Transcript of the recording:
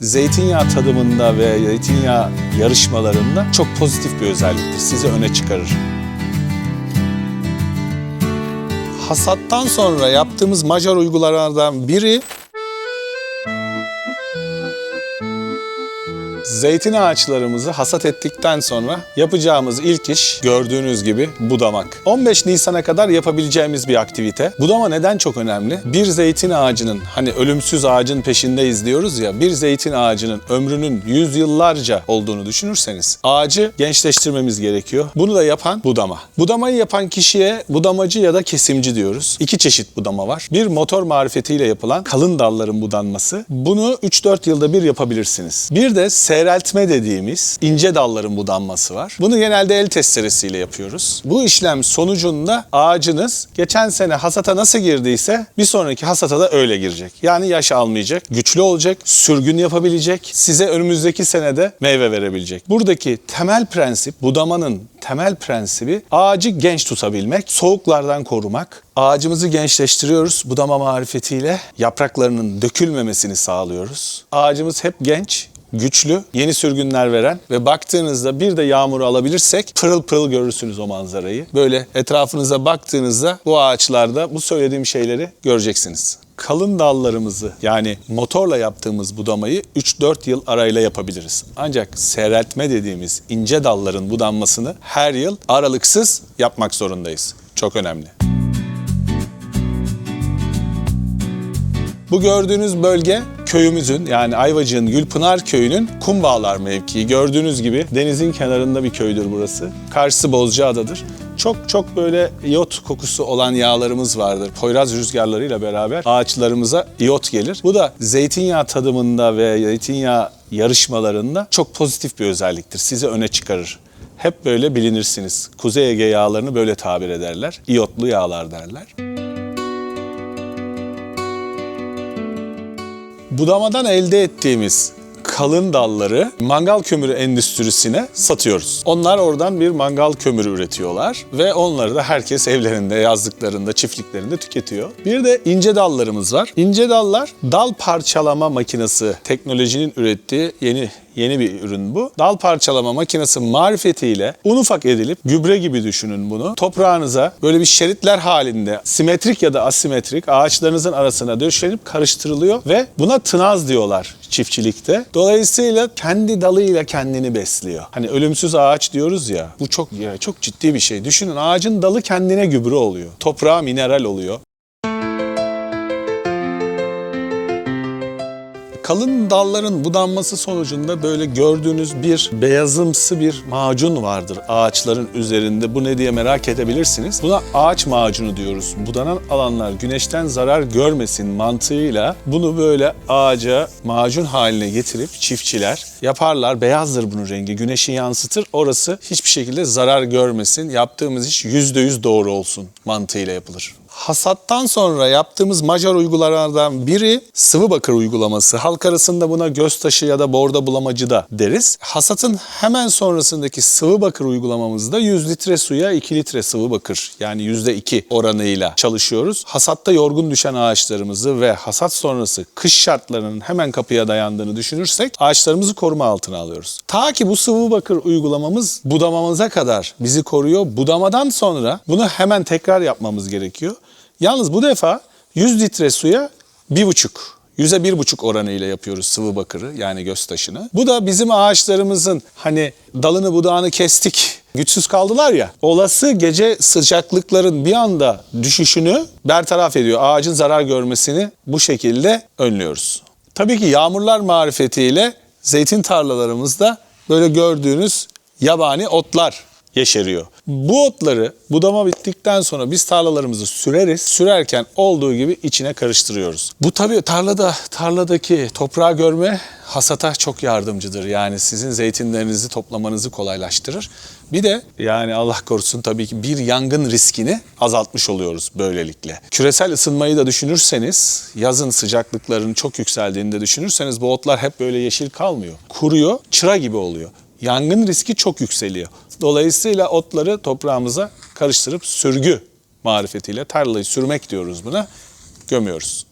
Zeytinyağı tadımında ve zeytinyağı yarışmalarında çok pozitif bir özelliktir. Sizi öne çıkarır. Hasattan sonra yaptığımız majör uygulamalardan biri Zeytin ağaçlarımızı hasat ettikten sonra yapacağımız ilk iş gördüğünüz gibi budamak. 15 Nisan'a kadar yapabileceğimiz bir aktivite. Budama neden çok önemli? Bir zeytin ağacının hani ölümsüz ağacın peşindeyiz diyoruz ya bir zeytin ağacının ömrünün yüzyıllarca olduğunu düşünürseniz ağacı gençleştirmemiz gerekiyor. Bunu da yapan budama. Budamayı yapan kişiye budamacı ya da kesimci diyoruz. İki çeşit budama var. Bir motor marifetiyle yapılan kalın dalların budanması. Bunu 3-4 yılda bir yapabilirsiniz. Bir de seyreltme dediğimiz ince dalların budanması var. Bunu genelde el testeresiyle yapıyoruz. Bu işlem sonucunda ağacınız geçen sene hasata nasıl girdiyse bir sonraki hasata da öyle girecek. Yani yaş almayacak, güçlü olacak, sürgün yapabilecek, size önümüzdeki senede meyve verebilecek. Buradaki temel prensip, budamanın temel prensibi ağacı genç tutabilmek, soğuklardan korumak. Ağacımızı gençleştiriyoruz budama marifetiyle. Yapraklarının dökülmemesini sağlıyoruz. Ağacımız hep genç, güçlü, yeni sürgünler veren ve baktığınızda bir de yağmuru alabilirsek pırıl pırıl görürsünüz o manzarayı. Böyle etrafınıza baktığınızda bu ağaçlarda bu söylediğim şeyleri göreceksiniz. Kalın dallarımızı yani motorla yaptığımız budamayı 3-4 yıl arayla yapabiliriz. Ancak seyreltme dediğimiz ince dalların budanmasını her yıl aralıksız yapmak zorundayız. Çok önemli. Bu gördüğünüz bölge köyümüzün yani Ayvacık'ın Gülpınar köyünün Kumbağalar mevkii. Gördüğünüz gibi denizin kenarında bir köydür burası. Karşısı Bozcaada'dır. Çok çok böyle iyot kokusu olan yağlarımız vardır. Poyraz rüzgarlarıyla beraber ağaçlarımıza iyot gelir. Bu da zeytinyağı tadımında ve zeytinyağı yarışmalarında çok pozitif bir özelliktir. Sizi öne çıkarır. Hep böyle bilinirsiniz. Kuzey Ege yağlarını böyle tabir ederler. İyotlu yağlar derler. Budamadan elde ettiğimiz kalın dalları mangal kömürü endüstrisine satıyoruz. Onlar oradan bir mangal kömürü üretiyorlar ve onları da herkes evlerinde, yazlıklarında, çiftliklerinde tüketiyor. Bir de ince dallarımız var. İnce dallar dal parçalama makinesi teknolojinin ürettiği yeni yeni bir ürün bu. Dal parçalama makinesi marifetiyle un ufak edilip gübre gibi düşünün bunu. Toprağınıza böyle bir şeritler halinde simetrik ya da asimetrik ağaçlarınızın arasına döşenip karıştırılıyor ve buna tınaz diyorlar çiftçilikte. Dolayısıyla kendi dalıyla kendini besliyor. Hani ölümsüz ağaç diyoruz ya. Bu çok ya çok ciddi bir şey. Düşünün ağacın dalı kendine gübre oluyor. Toprağa mineral oluyor. Kalın dalların budanması sonucunda böyle gördüğünüz bir beyazımsı bir macun vardır ağaçların üzerinde. Bu ne diye merak edebilirsiniz. Buna ağaç macunu diyoruz. Budanan alanlar güneşten zarar görmesin mantığıyla bunu böyle ağaca macun haline getirip çiftçiler yaparlar. Beyazdır bunun rengi. Güneşi yansıtır. Orası hiçbir şekilde zarar görmesin. Yaptığımız iş %100 doğru olsun mantığıyla yapılır. Hasattan sonra yaptığımız majör uygulamalardan biri sıvı bakır uygulaması. Halk arasında buna göz taşı ya da borda bulamacı da deriz. Hasatın hemen sonrasındaki sıvı bakır uygulamamızda 100 litre suya 2 litre sıvı bakır yani %2 oranıyla çalışıyoruz. Hasatta yorgun düşen ağaçlarımızı ve hasat sonrası kış şartlarının hemen kapıya dayandığını düşünürsek ağaçlarımızı koruma altına alıyoruz. Ta ki bu sıvı bakır uygulamamız budamamıza kadar bizi koruyor. Budamadan sonra bunu hemen tekrar yapmamız gerekiyor. Yalnız bu defa 100 litre suya 1,5 yüze bir buçuk oranı ile yapıyoruz sıvı bakırı yani göz taşını. Bu da bizim ağaçlarımızın hani dalını budağını kestik güçsüz kaldılar ya. Olası gece sıcaklıkların bir anda düşüşünü bertaraf ediyor. Ağacın zarar görmesini bu şekilde önlüyoruz. Tabii ki yağmurlar marifetiyle zeytin tarlalarımızda böyle gördüğünüz yabani otlar yeşeriyor. Bu otları budama bittikten sonra biz tarlalarımızı süreriz. Sürerken olduğu gibi içine karıştırıyoruz. Bu tabii tarlada tarladaki toprağı görme hasata çok yardımcıdır. Yani sizin zeytinlerinizi toplamanızı kolaylaştırır. Bir de yani Allah korusun tabii ki bir yangın riskini azaltmış oluyoruz böylelikle. Küresel ısınmayı da düşünürseniz, yazın sıcaklıkların çok yükseldiğini de düşünürseniz bu otlar hep böyle yeşil kalmıyor. Kuruyor, çıra gibi oluyor. Yangın riski çok yükseliyor. Dolayısıyla otları toprağımıza karıştırıp sürgü marifetiyle tarlayı sürmek diyoruz buna. Gömüyoruz.